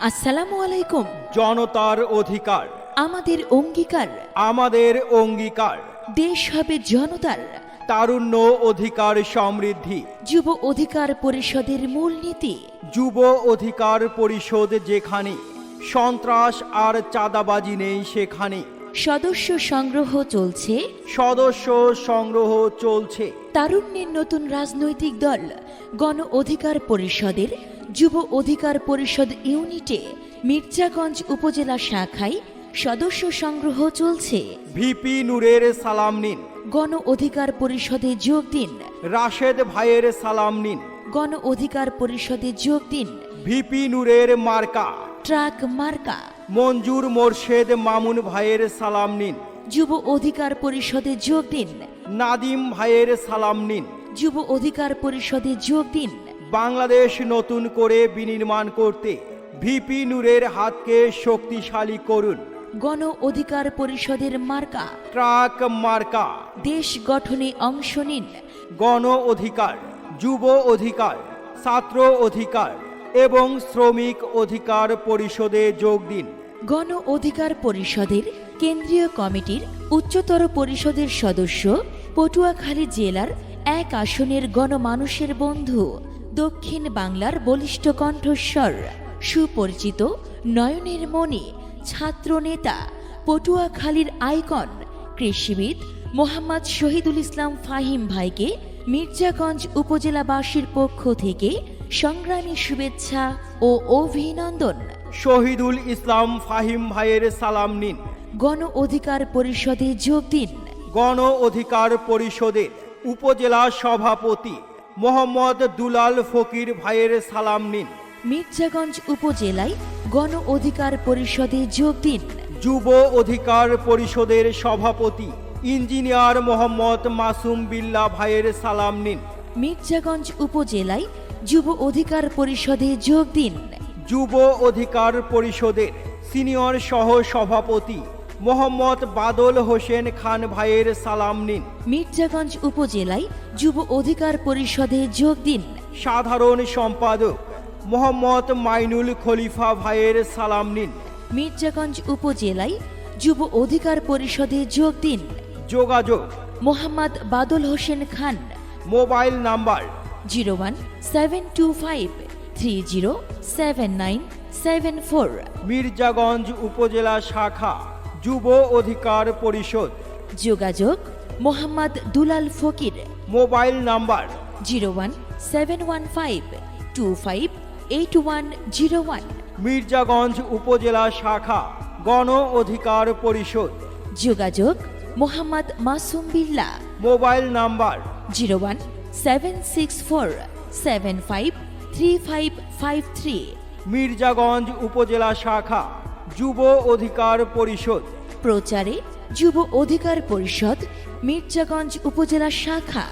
আসসালামু আলাইকুম। জনতার অধিকার। আমাদের অঙ্গীকার। আমাদের অঙ্গীকার। দেশ হবে জনতার। তারুণ্য অধিকার সমৃদ্ধি। যুব অধিকার পরিষদের মূলনীতি যুব অধিকার পরিষদ যেখানে। সন্ত্রাস আর চাঁদাবাজি নেই সেখানে। সদস্য সংগ্রহ চলছে। সদস্য সংগ্রহ চলছে। তারুণ্যের নতুন রাজনৈতিক দল গণ অধিকার পরিষদের যুব অধিকার পরিষদ ইউনিটে মির্জাগঞ্জ উপজেলা শাখায় সদস্য সংগ্রহ চলছে। ভিপি নূরের সালাম নিন। গণ অধিকার পরিষদে যোগ দিন। রাশেদ ভাইয়ের সালাম নিন। গণ অধিকার পরিষদে যোগ দিন। ভিপি নূরের মার্কা। ট্রাক মার্কা। মঞ্জুর মোর্শেদ মামুন ভাইয়ের সালাম নিন। যুব অধিকার পরিষদে যোগ দিন। নাদিম ভাইয়ের সালাম নিন। যুব অধিকার পরিষদে যোগ দিন। বাংলাদেশ নতুন করে বিনির্মাণ করতে ভিপি নূরের হাতকে শক্তিশালী করুন। গণ অধিকার পরিষদের মার্কা। ট্রাক মার্কা। দেশ গঠনে অংশ নিন। গণ অধিকার যুব অধিকার ছাত্র অধিকার। এবং শ্রমিক অধিকার পরিষদে যোগ দিন। গণ অধিকার পরিষদের কেন্দ্রীয় কমিটির উচ্চতর পরিষদের সদস্য পটুয়াখালী জেলার এক আসনের গণমানুষের বন্ধু, দক্ষিণ বাংলার বলিষ্ঠ কণ্ঠস্বর, সুপরিচিত নয়নের মণি ছাত্রনেতা পটুয়াখালীর আইকন, কৃষিবিদ মোহাম্মদ শহীদুল ইসলাম ফাহিম ভাইকে মির্জাগঞ্জ উপজেলাবাসীর পক্ষ থেকে সংগ্রামী শুভেচ্ছা ও অভিনন্দন। শহীদুল ইসলাম ফাহিম ভাইয়ের সালাম নিন। গণ অধিকার পরিষদে যোগ দিন। গণ অধিকার পরিষদের উপজেলা সভাপতি মোহাম্মদ দুলাল ফকির ভাইয়ের সালাম নিন। মির্জাগঞ্জ উপজেলায় গণ অধিকার পরিষদে যোগ দিন। যুব অধিকার পরিষদের সভাপতি ইঞ্জিনিয়ার মোহাম্মদ মাসুম বিল্লা ভাইয়ের সালাম নিন। মির্জাগঞ্জ উপজেলায় যুব অধিকার পরিষদে যোগ দিন। যুব অধিকার পরিষদের সিনিয়র সহ সভাপতি মোহাম্মদ বাদল হোসেন খান ভাইয়ের সালাম নিন। মির্জাগঞ্জ উপজেলায় যুব অধিকার পরিষদে যোগ দিন। সাধারণ সম্পাদক মোহাম্মদ মাইনুল খলিফা ভাইয়ের সালাম নিন। মির্জাগঞ্জ উপজেলায় যুব অধিকার পরিষদে যোগ দিন। যোগাযোগ Mohammad Badal Hossain Khan. Mobile number zero one seven two five three zero seven nine seven four Mirzaganj উপজেলা শাখা যুব অধিকার পরিষদ। যোগাযোগ Mohammad Dulal Fakir. Mobile number zero one seven one five two five eight one zero one. Mirzaganj উপজেলা শাখা গণ অধিকার পরিষদ। যোগাযোগ Mohammad Masum Billah. Mobile number zero one seven six four. Seven five three five five three Mirzaganj উপজেলা শাখা যুব অধিকার পরিষদ। প্রচারে যুব অধিকার পরিষদ মির্জাগঞ্জ উপজেলা শাখা।